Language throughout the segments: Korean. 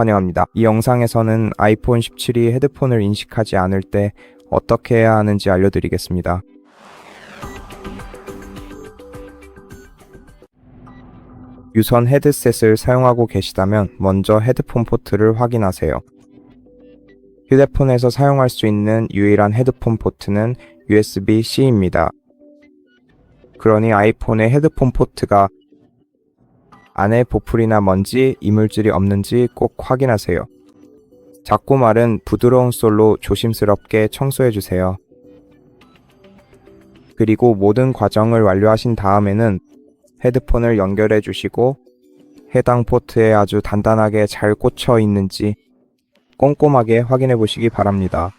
환영합니다. 이 영상에서는 아이폰 17이 헤드폰을 인식하지 않을 때 어떻게 해야 하는지 알려드리겠습니다. 유선 헤드셋을 사용하고 계시다면 먼저 헤드폰 포트를 확인하세요. 휴대폰에서 사용할 수 있는 유일한 헤드폰 포트는 USB-C입니다. 그러니 아이폰의 헤드폰 포트가 안에 보풀이나 먼지, 이물질이 없는지 꼭 확인하세요. 작고 마른 부드러운 솔로 조심스럽게 청소해 주세요. 그리고 모든 과정을 완료하신 다음에는 헤드폰을 연결해 주시고 해당 포트에 아주 단단하게 잘 꽂혀 있는지 꼼꼼하게 확인해 보시기 바랍니다.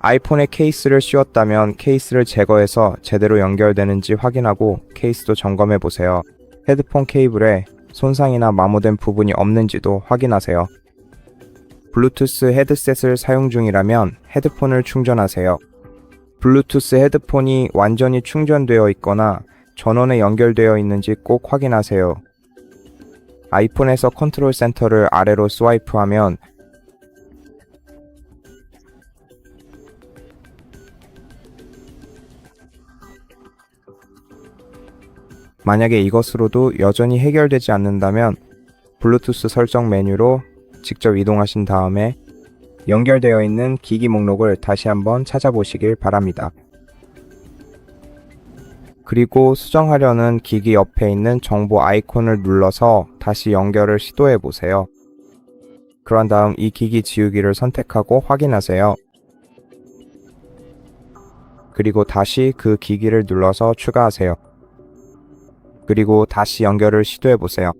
아이폰의 케이스를 씌웠다면 케이스를 제거해서 제대로 연결되는지 확인하고 케이스도 점검해 보세요. 헤드폰 케이블에 손상이나 마모된 부분이 없는지도 확인하세요. 블루투스 헤드셋을 사용 중이라면 헤드폰을 충전하세요. 블루투스 헤드폰이 완전히 충전되어 있거나 전원에 연결되어 있는지 꼭 확인하세요. 아이폰에서 컨트롤 센터를 아래로 스와이프하면 만약에 이것으로도 여전히 해결되지 않는다면 블루투스 설정 메뉴로 직접 이동하신 다음에 연결되어 있는 기기 목록을 다시 한번 찾아보시길 바랍니다. 그리고 수정하려는 기기 옆에 있는 정보 아이콘을 눌러서 다시 연결을 시도해 보세요. 그런 다음 이 기기 지우기를 선택하고 확인하세요. 그리고 다시 그 기기를 눌러서 추가하세요. 그리고 다시 연결을 시도해 보세요.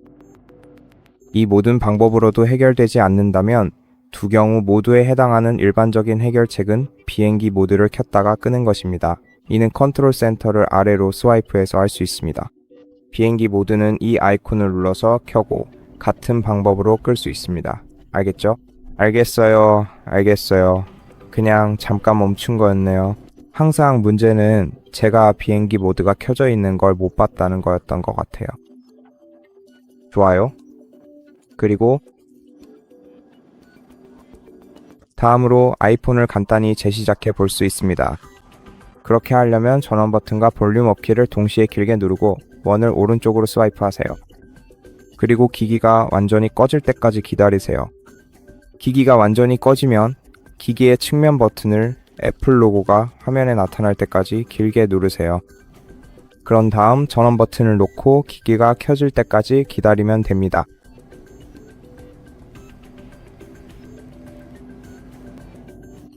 이 모든 방법으로도 해결되지 않는다면 두 경우 모두에 해당하는 일반적인 해결책은 비행기 모드를 켰다가 끄는 것입니다. 이는 컨트롤 센터를 아래로 스와이프해서 할 수 있습니다. 비행기 모드는 이 아이콘을 눌러서 켜고 같은 방법으로 끌 수 있습니다. 알겠죠? 알겠어요. 알겠어요. 그냥 잠깐 멈춘 거였네요. 항상 문제는 제가 비행기 모드가 켜져 있는 걸 못 봤다는 거였던 것 같아요. 좋아요. 그리고 다음으로 아이폰을 간단히 재시작해 볼 수 있습니다. 그렇게 하려면 전원 버튼과 볼륨 업키를 동시에 길게 누르고 원을 오른쪽으로 스와이프 하세요. 그리고 기기가 완전히 꺼질 때까지 기다리세요. 기기가 완전히 꺼지면 기기의 측면 버튼을 애플 로고가 화면에 나타날 때까지 길게 누르세요. 그런 다음 전원 버튼을 놓고 기기가 켜질 때까지 기다리면 됩니다.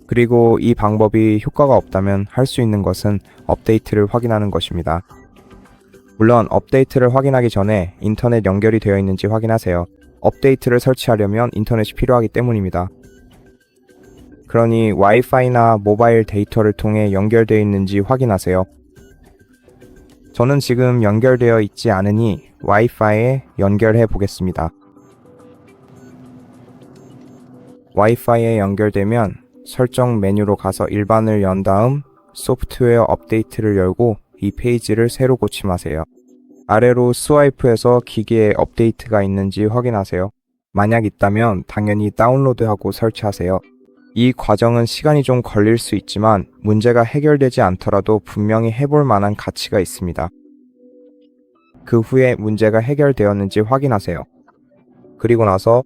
그리고 이 방법이 효과가 없다면 할 수 있는 것은 업데이트를 확인하는 것입니다. 물론 업데이트를 확인하기 전에 인터넷 연결이 되어 있는지 확인하세요. 업데이트를 설치하려면 인터넷이 필요하기 때문입니다. 그러니 와이파이나 모바일 데이터를 통해 연결되어 있는지 확인하세요. 저는 지금 연결되어 있지 않으니 와이파이에 연결해 보겠습니다. 와이파이에 연결되면 설정 메뉴로 가서 일반을 연 다음 소프트웨어 업데이트를 열고 이 페이지를 새로 고침하세요. 아래로 스와이프해서 기기에 업데이트가 있는지 확인하세요. 만약 있다면 당연히 다운로드하고 설치하세요. 이 과정은 시간이 좀 걸릴 수 있지만 문제가 해결되지 않더라도 분명히 해볼 만한 가치가 있습니다. 그 후에 문제가 해결되었는지 확인하세요. 그리고 나서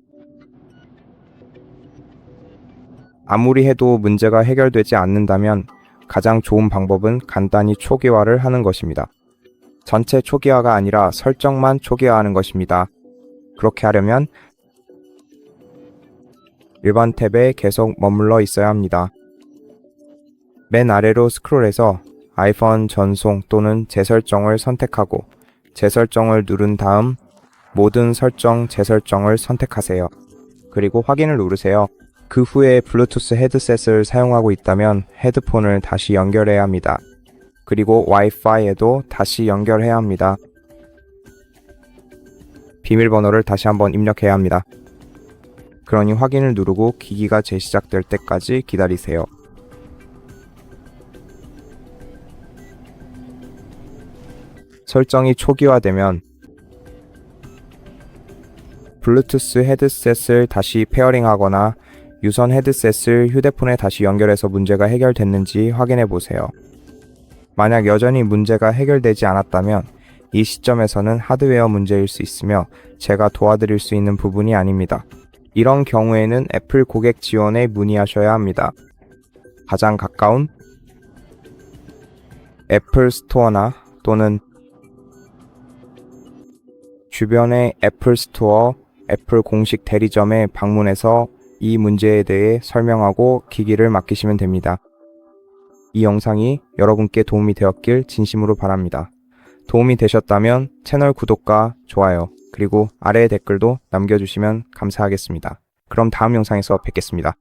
아무리 해도 문제가 해결되지 않는다면 가장 좋은 방법은 간단히 초기화를 하는 것입니다. 전체 초기화가 아니라 설정만 초기화하는 것입니다. 그렇게 하려면 일반 탭에 계속 머물러 있어야 합니다. 맨 아래로 스크롤해서 아이폰 전송 또는 재설정을 선택하고 재설정을 누른 다음 모든 설정 재설정을 선택하세요. 그리고 확인을 누르세요. 그 후에 블루투스 헤드셋을 사용하고 있다면 헤드폰을 다시 연결해야 합니다. 그리고 와이파이에도 다시 연결해야 합니다. 비밀번호를 다시 한번 입력해야 합니다. 그러니 확인을 누르고 기기가 재시작될 때까지 기다리세요. 설정이 초기화되면 블루투스 헤드셋을 다시 페어링하거나 유선 헤드셋을 휴대폰에 다시 연결해서 문제가 해결됐는지 확인해 보세요. 만약 여전히 문제가 해결되지 않았다면 이 시점에서는 하드웨어 문제일 수 있으며 제가 도와드릴 수 있는 부분이 아닙니다. 이런 경우에는 애플 고객 지원에 문의하셔야 합니다. 가장 가까운 애플 스토어나 또는 주변의 애플 스토어, 애플 공식 대리점에 방문해서 이 문제에 대해 설명하고 기기를 맡기시면 됩니다. 이 영상이 여러분께 도움이 되었길 진심으로 바랍니다. 도움이 되셨다면 채널 구독과 좋아요, 그리고 아래의 댓글도 남겨주시면 감사하겠습니다. 그럼 다음 영상에서 뵙겠습니다.